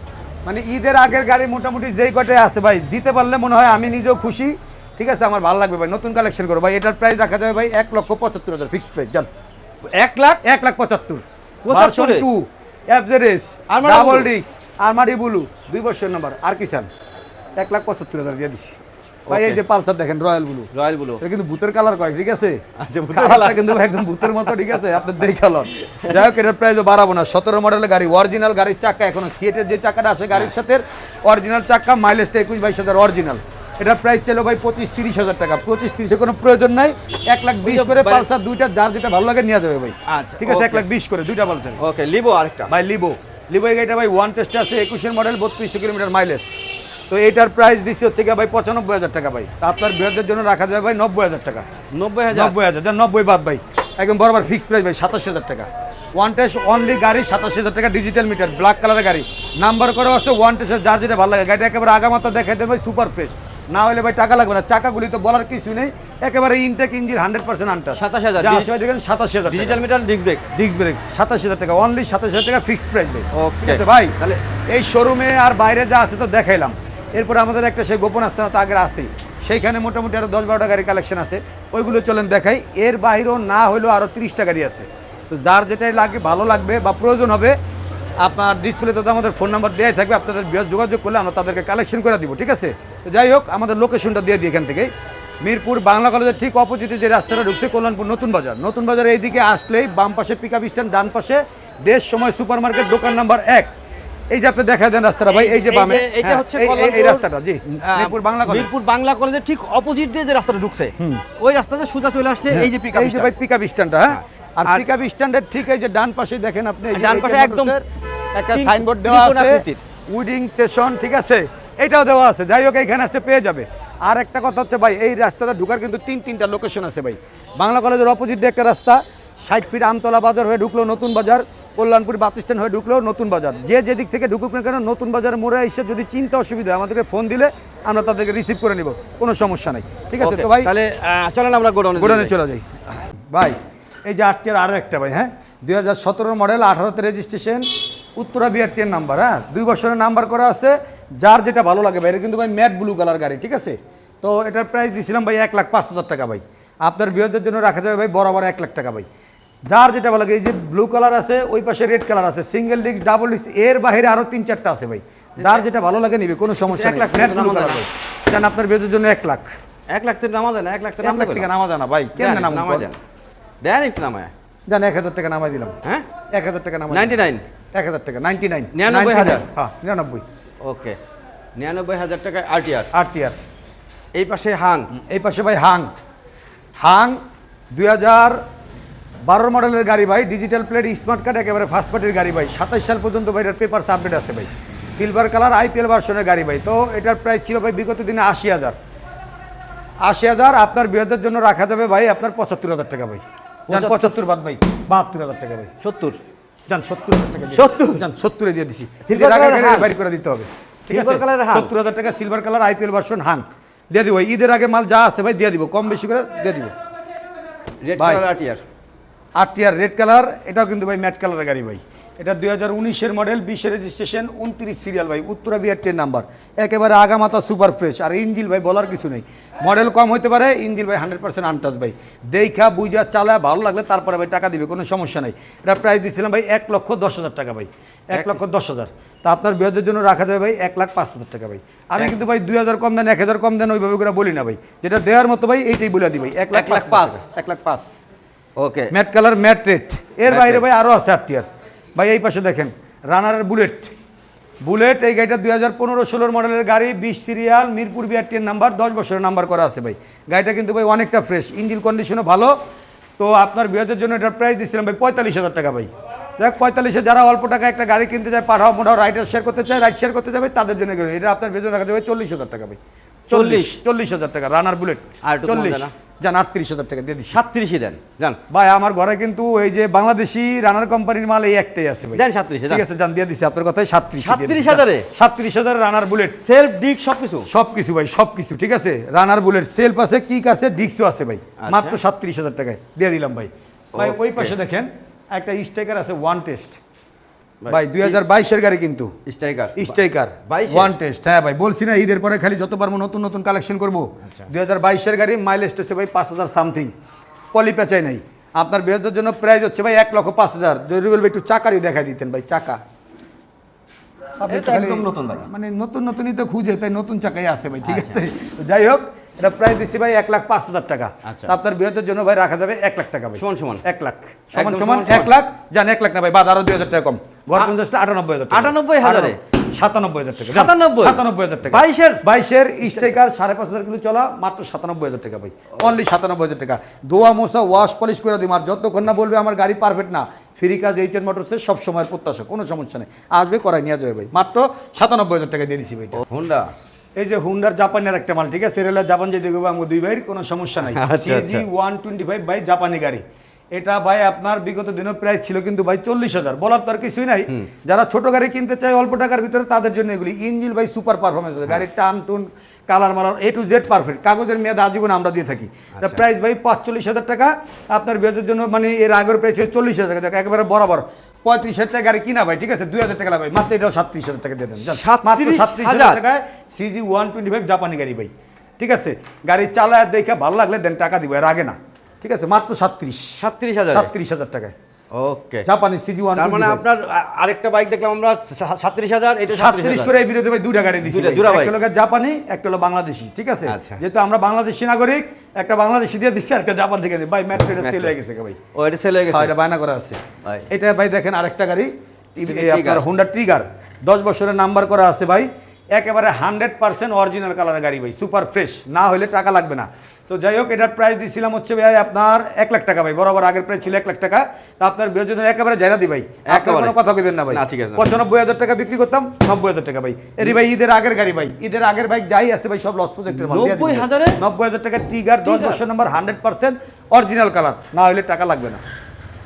মানে ঈদের আগের গাড়ি মোটামুটি যেই কটায় আছে ভাই দিতে পারলে মনে হয় আমি নিজেও খুশি। ঠিক আছে আমার ভালো লাগবে ভাই। নতুন কালেকশন করো ভাই। এটার প্রাইস রাখা যাবে ভাই এক লক্ষ পঁচাত্তর হাজার ফিক্সড প্রাইস জান। এক লাখ? এক লাখ পঁচাত্তর। পঁচাত্তরে? Two average double? ডিক্স ব্লু দুই বছর নাম্বার আর কি চান? এক লাখ পঁচাত্তর হাজার দিয়ে দিছি। ভাই এই যে পালসার দেখেন রয়্যাল ব্লু রয়্যাল বলো এটা কিন্তু ভূতের কালার কয় ঠিক আছে? আচ্ছা, কালারটা কিন্তু একদম ভূতের মতো ঠিক আছে? আপনার দেখে কালার যাই হোক এটার প্রাইসও বাড়াবো না। সতেরো মডেলের গাড়ি অরিজিনাল গাড়ির চাকা। এখনও সিএটের যে চাকাটা আছে গাড়ির সাথে অরিজিনাল চাকা মাইলেজটা একুশ বাইশ হাজার অরিজিনাল এটার প্রাইস ছিল ভাই পঁচিশ তিরিশ হাজার টাকা। পঁচিশ তিরিশে কোনো প্রয়োজন নাই। এক লাখ বিশ করে পালসার দুইটা যার যেটা ভালো লাগে নিয়ে যাবে ভাই। আচ্ছা, ঠিক আছে এক লাখ বিশ করে দুইটা পালসার। ওকে লিবো আরেকটা। ভাই লিবো লিবো এই গাড়িটা ভাই ওয়ান টেস্ট আছে একুশের মডেল বত্রিশশো কিলোমিটার মাইলেজ তো এটার প্রাইস দিচ্ছে হচ্ছে গিয়ে ভাই পঁচানব্বই হাজার টাকা ভাই। আপনার বৃহদের জন্য রাখা যাবে ভাই নব্বই হাজার টাকা। নব্বই হাজার? নব্বই হাজার নব্বই বাদ ভাই। একদম বরাবর ফিক্স প্রাইস ভাই সাতাশ হাজার টাকা। ওয়ান টেস্ট অনলি গাড়ি সাতাশ হাজার টাকা ডিজিটাল মিটার ব্ল্যাক কালারের গাড়ি। নাম্বার করা আছে ওয়ান টেস্টের যার যেটা ভালো লাগে। গাড়িটা একেবারে আগামাতা দেখাই দেন ভাই সুপার ফ্রেশ না হলে ভাই টাকা লাগবে না। চাকাগুলি তো বলার কিছু নেই। একেবারে ইনটেক ইঞ্জিন হান্ড্রেড পার্সেন্ট আনটা 27,000 যা আসবে দেখেন সাতাশ হাজার digital meter disc brake disc brake সাতাশ হাজার টাকা। অনলি সাতাশ হাজার টাকা ফিক্সড প্রাইস ভাই. ঠিক আছে ভাই তাহলে এই শোরুমে আর বাইরে যা আছে তো দেখাইলাম। এরপরে আমাদের একটা সেই গোপন আস্থানা তো আগে আছেই সেইখানে মোটামুটি আরও দশ বারোটা গাড়ি কালেকশন আছে। ওইগুলো চলেন দেখাই। এর বাইরেও না হলেও আরও তিরিশটা গাড়ি আছে। তো যার যেটাই লাগে ভালো লাগবে বা প্রয়োজন হবে আপনার ডিসপ্লেতে তো আমাদের ফোন নাম্বার দেওয়াই থাকবে আপনাদের বৃহৎ যোগাযোগ করলে আমরা তাদেরকে কালেকশন করে দিব ঠিক আছে? যাই হোক আমাদের লোকেশনটা দিয়ে দিই এখান থেকে। মিরপুর বাংলা কলেজের ঠিক অপোজিটে যে রাস্তাটা ঢুকছে কল্যাণপুর নতুন বাজার। নতুন বাজার এইদিকে আসলেই বাম পাশে পিক আপ স্ট্যান্ড ডান পাশে দেশ সময় সুপার মার্কেট দোকান নাম্বার এক। এই যে আপনি দেখা দেন রাস্তাটা ভাই এই যে বামে। হ্যাঁ, হচ্ছে এই- রাস্তাটা জি মিরপুর বাংলা কলেজ মিরপুর বাংলা কলেজের ঠিক অপোজিট দিয়ে যে রাস্তাটা ঢুকছে ওই রাস্তাতে সোজা চলে আসছে এই যে পিকআপ এই যে ভাই পিক আপ স্ট্যান্ডটা হ্যাঁ। আর পিক আপ স্ট্যান্ডের ঠিক এই যে ডান পাশে দেখেন আপনি এই ডান পাশে একদম একটা সাইনবোর্ড দেওয়া আছে। উইডিং সেশন ঠিক আছে? এটাও দেওয়া আছে। যাই হোক এইখানে আসতে পেয়ে যাবে। আর একটা কথা হচ্ছে ভাই এই রাস্তাটা ঢুকার কিন্তু তিন তিনটা লোকেশন আছে ভাই। বাংলা কলেজের অপোজিট দিয়ে একটা রাস্তা। ষাট ফিট আমতলা বাজার হয়ে ঢুকলো নতুন বাজার। কল্যাণপুর বাস স্ট্যান্ড হয়ে ঢুকলো নতুন বাজার। যে যেদিক থেকে ঢুকুক না কেন নতুন বাজার মোড়ে এসে যদি চিন্তা অসুবিধা আমাদেরকে ফোন দিলে আমরা তাদেরকে রিসিভ করে নিব। কোনো সমস্যা নাই। ঠিক আছে তো ভাই তাহলে চলেন আমরা গোডাউনে গোডানে চলে যাই। ভাই এই যে আটকের আরও একটা ভাই হ্যাঁ? দুই হাজার সতেরো মডেল আঠারোতে রেজিস্ট্রেশন উত্তরা বিআরটির নাম্বার হ্যাঁ? দুই বছরের নাম্বার করা আছে যার যেটা ভালো লাগে ভাই এটা কিন্তু ভাই ম্যাট ব্লু কালার গাড়ি ঠিক আছে? তো এটার প্রাইস দিয়েছিলাম ভাই এক লাখ পাঁচ হাজার টাকা ভাই। আপনার বিয়েদের জন্য রাখা যাবে ভাই বরাবর এক লাখ টাকা ভাই। যার যেটা ভালো লাগে এই যে ব্লু কালার আছে ওই পাশে রেড কালার আছে সিঙ্গেল ডিস্ক ডাবল ডিস্ক এর বাইরে আরও তিন চারটা আছে ভাই। যার যেটা ভালো লাগে নিবে কোনো সমস্যা এক নেই। লাখ ম্যাট ব্লু নামা কালার ভাই। জান আপনার বিয়েদের জন্য এক লাখ? এক লাখ থেকে নামা দেন এক লাখ থেকে নামা টাকা নামা জানা ভাই কেন নাম নামা দেন। দেন একটু নামায়। জান এক হাজার টাকা নামাই দিলাম। হ্যাঁ? এক হাজার টাকা নামাই নাইনটি নাইন। এক হাজার টাকা নাইনটি নাইন নিরানব্বই হাজার? হ্যাঁ নিরানব্বই। ওকে নিরানব্বই হাজার টাকায় আরটিআর আট টিয়ার এই পাশে হাং। এই পাশে ভাই হাং। হাং দুই হাজার বারোর মডেলের গাড়ি ভাই ডিজিটাল প্লেট স্মার্ট কার্ড একেবারে ফার্স্ট পার্টির গাড়ি ভাই। সাতাশ সাল পর্যন্ত ভাই এটার পেপার আপডেট আছে ভাই। সিলভার কালার আইপিএল ভার্সনের গাড়ি ভাই। তো এটার প্রাইস ছিল ভাই বিগত দিনে আশি হাজার। আশি হাজার আপনার বিয়েদের জন্য রাখা যাবে ভাই আপনার পঁচাত্তর হাজার টাকা ভাই। পঁচাত্তর বাদ ভাই বাহাত্তর হাজার টাকা ভাই। সত্তর? যান সত্তর হাজার টাকা দিয়ে 70? দিছি। যান সত্তরে দিয়ে দিছি। বাইর করে দিতে হবে Silver colour সত্তর হাজার টাকা silver colour IPL version Hang দিয়ে দিব ঈদের আগে মাল যা আছে ভাই দিয়ে দিব কম বেশি করে দিয়ে দিব রেড ভাই। আট ইয়ার আর টিয়ার রেড কালার এটাও কিন্তু ভাই ম্যাট কালারের গাড়ি ভাই এটা দুই হাজার উনিশের মডেল বিশের রেজিস্ট্রেশন উনত্রিশ সিরিয়াল ভাই উত্তরা বিআর টেন নাম্বার একেবারে আগামাতা সুপার ফ্রেশ আর ইঞ্জিল ভাই বলার কিছু নেই। মডেল কম হতে পারে ইঞ্জিল ভাই হান্ড্রেড পার্সেন্ট আনটাচ ভাই। দেখা বুঝা চালা ভালো লাগলে তারপরে ভাই টাকা দিবে কোনো সমস্যা নেই। এটা প্রাইস দিয়েছিলাম ভাই এক লক্ষ দশ হাজার টাকা ভাই। এক লক্ষ দশ হাজার। তা আপনার বিয়েদের জন্য রাখা যাবে ভাই এক লাখ পাঁচ হাজার টাকা ভাই। আমি কিন্তু ভাই দুই হাজার কম দেন এক হাজার কম দেন ওইভাবে করে বলি না ভাই। যেটা দেওয়ার মতো ভাই এইটাই বলে দিই ভাই এক লাখ এক লাখ পাঁচ। এক লাখ পাঁচ। Okay. Matte colour matte red এর বাইরে ভাই আরও আছে আট টিয়ার ভাই এই পাশে দেখেন রানারের বুলেট বুলেট এই গাড়িটা দুই হাজার পনেরো ষোলোর মডেলের গাড়ি বিশ সিরিয়াল মিরপুর বিআরটির নাম্বার দশ বছরের নাম্বার করা আছে ভাই। গাড়িটা কিন্তু ভাই অনেকটা ফ্রেশ ইঞ্জিন কন্ডিশনও ভালো। তো আপনার বিয়েদের জন্য এটার প্রাইস দিচ্ছিলাম ভাই পঁয়তাল্লিশ হাজার টাকা ভাই। দেখ পঁয়তাল্লিশে যারা অল্প টাকা একটা গাড়ি কিনতে চায় পাঠাও মোটাও রাইডার শেয়ার করতে চায় রাইড শেয়ার করতে যাবে তাদের জন্য এটা আপনার বেতন রাখা যাবে চল্লিশ হাজার টাকা ভাই। চল্লিশ চল্লিশ। হাজার টাকা রানার বুলেট আর চল্লিশ? যান আটত্রিশ হাজার টাকা দিয়ে দিচ্ছি সাতত্রিশই দেন যান। ভাই আমার ঘরে কিন্তু এই যে বাংলাদেশি রানার কোম্পানির মাল এই একটাই আছে ভাই। দেন 37 ঠিক আছে জান দিয়ে দিছি আপনার কথাই সাতত্রিশ 37,000 এ? সাতত্রিশ হাজার? রানার বুলেট সেলফ ডিক সব কিছু সব কিছু ভাই সব কিছু ঠিক আছে? রানার বুলেট সেলফ আছে কিক আছে ডিক্সও আছে ভাই। মাত্র সাতত্রিশ হাজার টাকায়। দিয়ে দিলাম ভাই। ভাই ওই পাশে দেখেন একটা স্ট্রাইকার আছে ওয়ান টেস্ট ভাই দুই হাজার বাইশের গাড়ি কিন্তু। স্ট্রাইকার। স্ট্রাইকার। 22 ওয়ান টেস্ট হ্যাঁ ভাই বলছি না ঈদের পরে খালি যত পারব নতুন নতুন কালেকশন করব। দুই হাজার বাইশের গাড়ি মাইলেজ হচ্ছে ভাই পাঁচ হাজার সামথিং পলি পেঁচাই নাই। আপনার বৃহত্তর জন্য প্রাইস হচ্ছে ভাই এক লক্ষ পাঁচ হাজার। জরুরি বলবে একটু চাকারই দেখা দিতেন ভাই চাকা। আপনি একদম নতুন ভাই। মানে নতুন নতুনই তো খুঁজে তাই নতুন চাকাই আছে ভাই ঠিক আছে? যাই হোক এটা প্রাইস দিচ্ছি ভাই এক লাখ পাঁচ হাজার টাকা আচ্ছা। আপনার বৃহত্তর জন্য ভাই রাখা যাবে এক লাখ টাকা ভাই সমান সমান। এক লাখ সমান সমান এক লাখ যান এক লাখ না ভাই বাদ আরও দুই হাজার টাকা কম ঘর পঞ্চাশটা আটানব্বই হাজার টাকা। 98,000 এ? সাতানব্বই হাজার টাকা সাতানব্বই? সাতানব্বই হাজার টাকা বাইশের? বাইশের স্ট্রাইকার সাড়ে পাঁচ হাজার কিলো চলা মাত্র সাতানব্বই হাজার টাকা ভাই অনলি সাতানব্বই হাজার টাকা দোয়া মোসা ওয়াশ পলিশ করে আর যতক্ষণ না বলবে আমার গাড়ি পারফেক্ট না ফ্রি কাজ এইচ এন মোটরসের সব সময়ের প্রত্যাশা কোনো সমস্যা নেই আসবে করাই নিয়ে যাবে ভাই মাত্র সাতানব্বই হাজার টাকা দিয়ে দিচ্ছি ভাই। হোন্ডা এই যে হুন্ডার জাপানের একটা মাল ঠিক আছে? সেরেলা জাপান যে দেখব আমার দুই ভাইয়ের কোনো সমস্যা নাই। CG one twenty five by জাপানি গাড়ি। এটা ভাই আপনার বিগত দিনও প্রাইস ছিল কিন্তু ভাই চল্লিশ হাজার। বলার তো আর কিছুই নাই। যারা ছোট গাড়ি কিনতে চায় অল্প টাকার ভিতরে তাদের জন্য এগুলি। ইঞ্জিল ভাই সুপার পারফরমেন্স গাড়ির টান টুন কালার মালার এ টু জেড পারফেক্ট কাগজের মেয়াদ আজীবন আমরা দিয়ে থাকি। এটা প্রাইস ভাই পাঁচচল্লিশ হাজার টাকা। আপনার বিয়ের জন্য মানে এর আগের প্রাইস চল্লিশ হাজার টাকা। একেবারে বরাবর। পঁয়ত্রিশ হাজার টাকা গাড়ি কিনা ভাই ঠিক আছে? দুই হাজার টাকা ভাই মাত্র এটাও সাতত্রিশ হাজার টাকা দিয়ে দেন। মাত্র সাতত্রিশ হাজার টাকায় সিজি ওয়ান টোয়েন্টি ফাইভ জাপানি গাড়ি ভাই। ঠিক আছে? গাড়ি চালায় দেখে ভালো লাগলে দেন টাকা দিব। এর আগে না। ঠিক আছে মাত্র সাতত্রিশ। সাতত্রিশ হাজার? সাতত্রিশ হাজার টাকায়। ওকে। জাপানি সিজি ওয়ান তার মানে আপনার আরেকটা বাইক দেখলাম আমরা সাতত্রিশ হাজার এটা সাতত্রিশ করে এই ভিডিওতে ভাই দুইটা গাড়ি দিচ্ছি একটা। হলো জাপানি একটা হলো বাংলাদেশি ঠিক আছে? আচ্ছা। যেহেতু আমরা বাংলাদেশি নাগরিক একটা বাংলাদেশি দিয়ে দিচ্ছি আর একটা জাপান থেকে ভাই ম্যাট সেল হয়ে গেছে ভাই। ও এটা সেল হয়ে হ্যাঁ, গেছে এটা বায়না করা আছে। এটা ভাই দেখেন আরেকটা গাড়ি। আপনার হোন্ডা ট্রিগার দশ বছরের নাম্বার করা আছে ভাই। একেবারে হান্ড্রেড পার্সেন্ট অরিজিনাল কালারের গাড়ি ভাই। সুপার ফ্রেশ না হলে টাকা লাগবে না। তো যাই হোক এটার প্রাইস দিয়েছিলাম হচ্ছে ভাই আপনার এক লাখ টাকা ভাই বরাবর আগের প্রাইস ছিল এক লাখ টাকা তা আপনার বিয়োজন একেবারে জায়গা দি ভাই একেবারে। কোনো কথা কইবেন না ভাই ঠিক আছে। পঁচানব্বই হাজার টাকা বিক্রি করতাম নব্বই হাজার টাকা ভাই এরি ভাই ঈদের আগের গাড়ি ভাই ঈদের আগের বাইক যাই আছে ভাই সব লস প্রজেক্টের মাল দিয়ে দিন ভাই। 90,000 এ? নব্বই হাজার টাকা ট্রিগার দশ? বছর number hundred percent original colour না হলে টাকা লাগবে না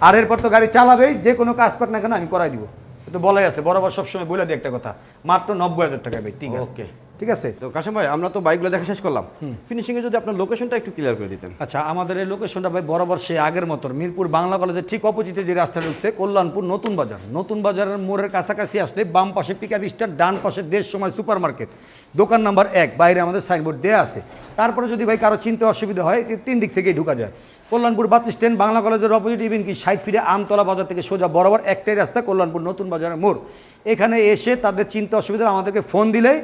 আর এরপর তো গাড়ি চালাবেই যে কোনো কাজ পাক না কেন আমি করাই দিব তো বলাই আছে বরাবর সবসময় বলে দিই একটা কথা মাত্র নব্বই হাজার টাকা ভাই ঠিক আছে ওকে ঠিক আছে? তো কাশেম ভাই আমরা তো বাইকগুলো দেখা শেষ করলাম। ফিনিশিং এ যদি আপনার লোকেশনটা একটু ক্লিয়ার করে দিতেন। আচ্ছা আমাদের এই লোকেশনটা ভাই বরাবর সে আগের মতো মিরপুর বাংলা কলেজের ঠিক অপোজিটে যে রাস্তা ঢুকছে কল্যাণপুর নতুন বাজার। নতুন বাজারের মোড়ের কাছাকাছি আসলে বাম পাশে পিকআপ স্ট্যান্ড ডান পাশে দেশ সময় সুপার মার্কেট দোকান নাম্বার এক বাইরে আমাদের সাইনবোর্ড দেওয়া আছে। তারপরে যদি ভাই কারও চিনতে অসুবিধা হয় এটি তিন দিক থেকেই ঢুকা যায়। কল্যাণপুর বাস স্ট্যান্ড বাংলা কলেজের অপোজিট ইভেন কি সাইড ফিরে আমতলা বাজার থেকে সোজা বরাবর একটাই রাস্তা কল্যাণপুর নতুন বাজারের মোড়। এখানে এসে তাদের চিন্তা অসুবিধা আমাদেরকে ফোন দিলেই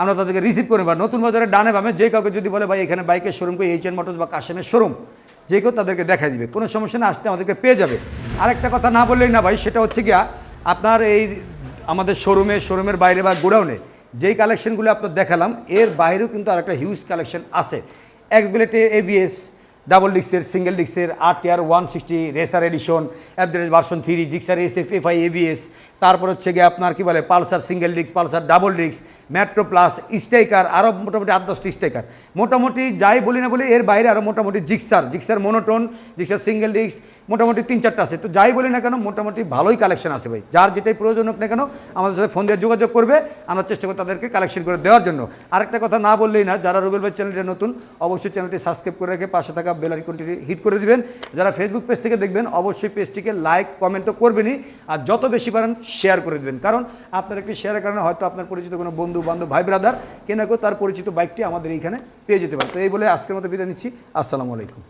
আমরা তাদেরকে রিসিভ করে নেবার নতুন বাজারে ডানে বামে যে কাউকে যদি বলে, ভাই, এখানে বাইকের শোরুম করে এইচ এন মোটরস বা কাশেমের শোরুম যে কেউ তাদেরকে দেখা দিবে। কোনো সমস্যা না আসতে আমাদেরকে পেয়ে যাবে। আরেকটা কথা না বললেই না ভাই, সেটা হচ্ছে গিয়া আপনার এই আমাদের শোরুমে শোরুমের বাইরে বা গোডাউনে যেই কালেকশনগুলো আপনার দেখালাম, এর বাইরেও কিন্তু আরেকটা হিউজ কালেকশন আছে। এক্সবিলেটে এবিএস ডাবল ডিক্সের সিঙ্গেল ডিক্সের আর TR one sixty racer addition average version three Gixxer S F F I ABS তারপর হচ্ছে গিয়ে আপনার কি বলে, পালসার সিঙ্গেল ডিক্স পালসার ডাবল ডিক্স মেট্রো প্লাস স্টেকার আরও মোটামুটি আট দশটি স্টেকার মোটামুটি যাই বলি না বলি, এর বাইরে আরও মোটামুটি Gixxer Gixxer monotone Gixxer single ডিক্স মোটামুটি তিন চারটা আছে। তো যাই বলি না কেন, মোটামুটি ভালোই কালেকশন আছে ভাই। যার যেটাই প্রয়োজন হোক না কেন, আমাদের সাথে ফোন দিয়ে যোগাযোগ করবে, আমরা চেষ্টা করি তাদেরকে কালেকশন করে দেওয়ার জন্য। আরেকটা কথা না বললেই না, যারা রুবেল ভাই চ্যানেলটা নতুন, অবশ্যই চ্যানেলটি সাবস্ক্রাইব করে রেখে পাশে থাকা বেল আইকনটি হিট করে দিবেন। যারা ফেসবুক পেজ থেকে দেখবেন, অবশ্যই পেজটিকে লাইক কমেন্ট তো করবেনই। আর যত বেশি পারেন শেয়ার করে দেবেন। কারণ আপনার একটি শেয়ারের কারণে হয়তো আপনার পরিচিত কোনো বন্ধু, বান্ধব, ভাই ব্রাদার কেনা তার পরিচিত বাইকটি আমাদের এইখানে পেয়ে যেতে পারে। তো এই বলে আজকের মতো বিদায় নিচ্ছি। আসসালামু আলাইকুম।